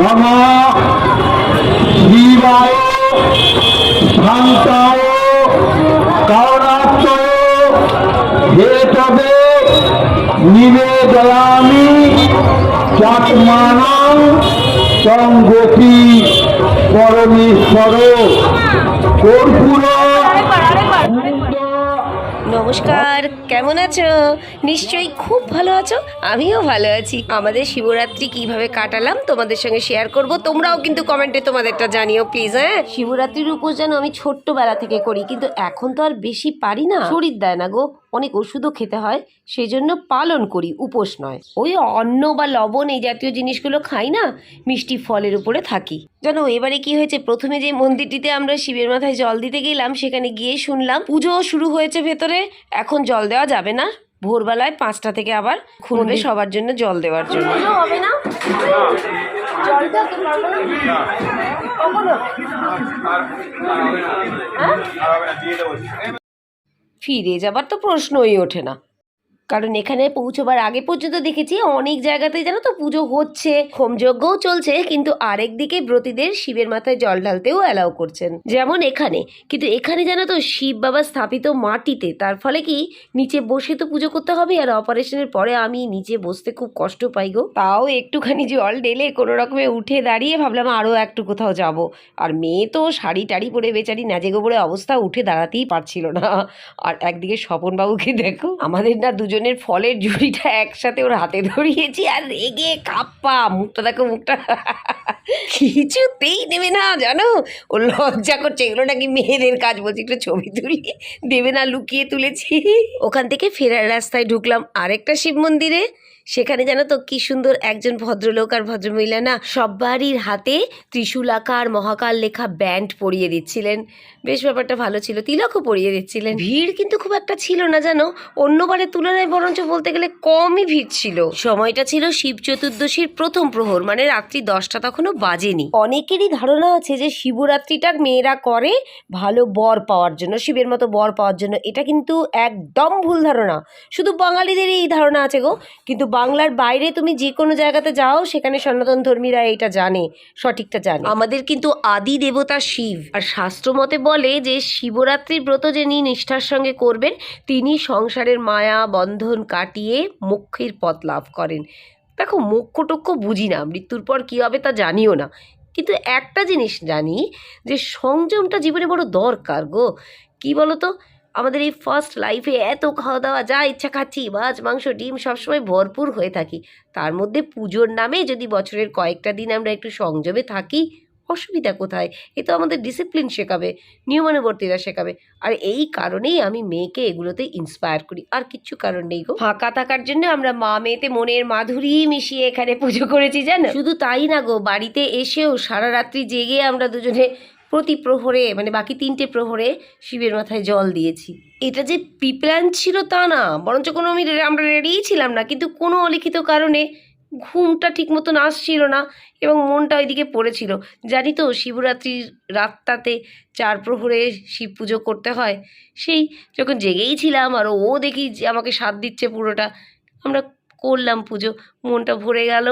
নম শিবায় শান্তায় কারণাত্ময় হে নিবেদয়ামি চাত্মানং সংগতি পরমেশ্বর কর্পূর নমস্কার, কেমন আছো? নিশ্চয়ই খুব ভালো আছো, আমিও ভালো আছি। আমাদের শিবরাত্রি কীভাবে কাটালাম তোমাদের সঙ্গে শেয়ার করব, তোমরাও কিন্তু কমেন্টে তোমাদেরটা জানিও প্লিজ হ্যাঁ? শিবরাত্রির উপোস যেন আমি ছোট্টবেলা থেকে করি, কিন্তু এখন তো আর বেশি পারি না। শরীর দেয় না গো। অনেক ওষুধও খেতে হয় সেই জন্য পালন করি উপোস নয়। ওই অন্ন বা লবণ এই জাতীয় জিনিসগুলো খাই না মিষ্টি ফলের উপরে থাকি। জানো এবারে কি হয়েছে প্রথমে যে মন্দিরটিতে আমরা শিবের মাথায় জল দিতে গেলাম সেখানে গিয়ে শুনলাম পুজো শুরু হয়েছে ভেতরে এখন জল দেওয়া যাবে না। ভোরবেলায় পাঁচটা থেকে আবার খুলবে সবার জন্য জল দেওয়ার জন্য। হবে না? জল দেওয়া পারব না। কখনো? ফিরে যাবার তো প্রশ্নই ওঠে না। কারণ এখানে পৌঁছবার আগে পর্যন্ত দেখেছি অনেক জায়গাতে জানো তো পুজো হচ্ছে, হোমযজ্ঞও চলছে, কিন্তু আরেক দিকে ব্রতীদের শিবের মাথায় জল ঢালতেও অ্যালাউ করছেন। যেমন এখানে, কিন্তু এখানে জানো তো শিব বাবা স্থাপিত মাটিতে, তার ফলে কি নিচে বসে তো পুজো করতে হবে আর অপারেশনের পরে আমি নিচে বসতে খুব কষ্ট পাই গো। তাও একটুখানি জল ঢেলে কোনো রকমে উঠে দাঁড়িয়ে ভাবলাম আরও একটু কোথাও যাব। আর মেয়ে তো শাড়ি টাড়ি পরে বেচারি নাজে গোবরে অবস্থা উঠে দাঁড়াতেই পারছিল না। আর একদিকে স্বপনবাবুকে দেখো, আমাদের না দুজনের ফলের ঝুড়িটা একসাথে ওর হাতে ধরিয়েছি আর রেগে কাপ্পা মুখটা দেখো, মুখটা কিছুতেই নেবে না, জানো? ও লজ্জা করছে, এগুলো নাকি মেয়েদের কাজ বলছি, একটু ছবি তুলিয়ে দেবে না, লুকিয়ে তুলেছি। ওখান থেকে ফেরার রাস্তায় ঢুকলাম আরেকটা শিব মন্দিরে। সেখানে জানো তো কি সুন্দর একজন ভদ্রলোক আর ভদ্রমহিলা না সব্বারই হাতে ত্রিশূল আকার মহাকাল লেখা ব্যান্ড পরিয়ে দিচ্ছিলেন। বেশ ব্যাপারটা ভালো ছিল, তিলকও পরিয়ে দিচ্ছিলেন। ভিড় কিন্তু খুব একটা ছিল না জানো, অন্যবারের তুলনায় বরঞ্চ বলতে গেলে কমই ভিড় ছিল। সময়টা ছিল শিব চতুর্দশীর প্রথম প্রহর মানে রাত্রি দশটা তখনও বাজেনি। অনেকেরই ধারণা আছে যে শিবরাত্রিটা মেয়েরা করে ভালো বর পাওয়ার জন্য, শিবের মতো বর পাওয়ার জন্য। এটা কিন্তু একদম ভুল ধারণা। শুধু বাঙালিদেরই এই ধারণা আছে গো, কিন্তু বাংলার বাইরে তুমি যে কোনো জায়গাতে যাও, সেখানে সনাতন ধর্মীরা এটা জানে, সঠিকটা জানে। আমাদের কিন্তু আদি দেবতা শিব, আর শাস্ত্র মতে বলে যে শিবরাত্রির ব্রত যিনি নিষ্ঠার সঙ্গে করবেন, তিনি সংসারের মায়া, বন্ধন কাটিয়ে মোক্ষের পথ লাভ করেন। দেখো মোক্ষ টোক্ষ বুঝি না, মৃত্যুর পর কী হবে তা জানিও না। কিন্তু একটা জিনিস জানি, যে সংযমটা জীবনে বড় দরকার গো। কি বলো তো আমাদের এই ফার্স্ট লাইফে এত খাওয়া দাওয়া যা ইচ্ছা খাচ্ছি, মাছ, মাংস, ডিম সবসময় ভরপুর হয়ে থাকি। তার মধ্যে পুজোর নামে যদি বছরের কয়েকটা দিন আমরা একটু সংযমে থাকি, অসুবিধা কোথায়? এ তো আমাদের ডিসিপ্লিন শেখাবে নিয়মানুবর্তীরা শেখাবে। আর এই কারণেই আমি মেয়েকে এগুলোতে ইন্সপায়ার করি। আর কিচ্ছু কারণ নেই গো। ফাঁকা থাকার জন্য আমরা মা মেয়েতে মনের মাধুরী মিশিয়ে এখানে পুজো করেছি, জানো? শুধু তাই না গো, বাড়িতে এসেও সারা রাত্রি জেগে আমরা দুজনে প্রতি প্রহরে মানে বাকি তিনটে প্রহরে শিবের মাথায় জল দিয়েছি। এটা যে প্রিপ্ল্যান ছিল তা না, বরঞ্চ কোনো আমি আমরা রেডিই ছিলাম না, কিন্তু কোনো অলিখিত কারণে ঘুমটা ঠিক মতন আসছিল না এবং মনটা ওইদিকে পড়েছিল। জানি তো শিবরাত্রির রাতটাতে চার প্রহরে শিব পুজো করতে হয়। সেই যখন জেগেই ছিলাম, আর ও দেখি যে আমাকে সাথ দিচ্ছে পুরোটা, আমরা করলাম পুজো, মনটা ভরে গেল।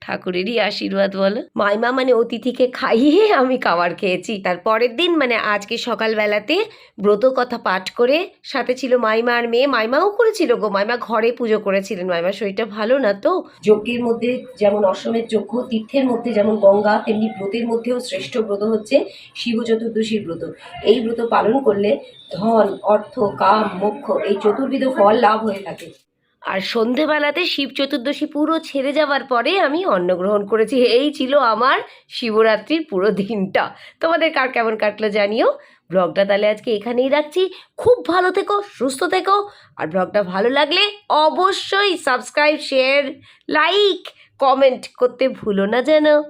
ঠাকুরেরই আশীর্বাদ বলো। মাইমা মানে অতিথিকে খাইয়ে আমি খাবার খেয়েছি। তার পরের দিন মানে আজকে সকালবেলাতে ব্রত কথা পাঠ করে সাথে ছিল মাইমা আর মেয়ে। মাইমাও করেছিল গো। মাইমা ঘরে পুজো করেছিলেন। মাইমার শরীরটা ভালো না তো? যজ্ঞের মধ্যে যেমন অসমের যজ্ঞ, তীর্থের মধ্যে যেমন গঙ্গা, তেমনি ব্রতের মধ্যেও শ্রেষ্ঠ ব্রত হচ্ছে শিব চতুর্দশীর ব্রত। এই ব্রত পালন করলে ধন, অর্থ, কাম, মোক্ষ এই চতুর্বিধ ফল লাভ হয়ে থাকে। আর সন্ধেবেলাতে শিব চতুর্দশী পুরো ছেড়ে যাওয়ার পরে আমি অন্নগ্রহণ করেছি। এই ছিল আমার শিবরাত্রির পুরো দিনটা। তোমাদের কার কেমন কাটলো জানিও। ব্লগটা তাহলে আজকে এখানেই রাখছি। খুব ভালো থেকো, সুস্থ থেকো। আর ব্লগটা ভালো লাগলে অবশ্যই সাবস্ক্রাইব শেয়ার লাইক কমেন্ট করতে ভুলো না যেন।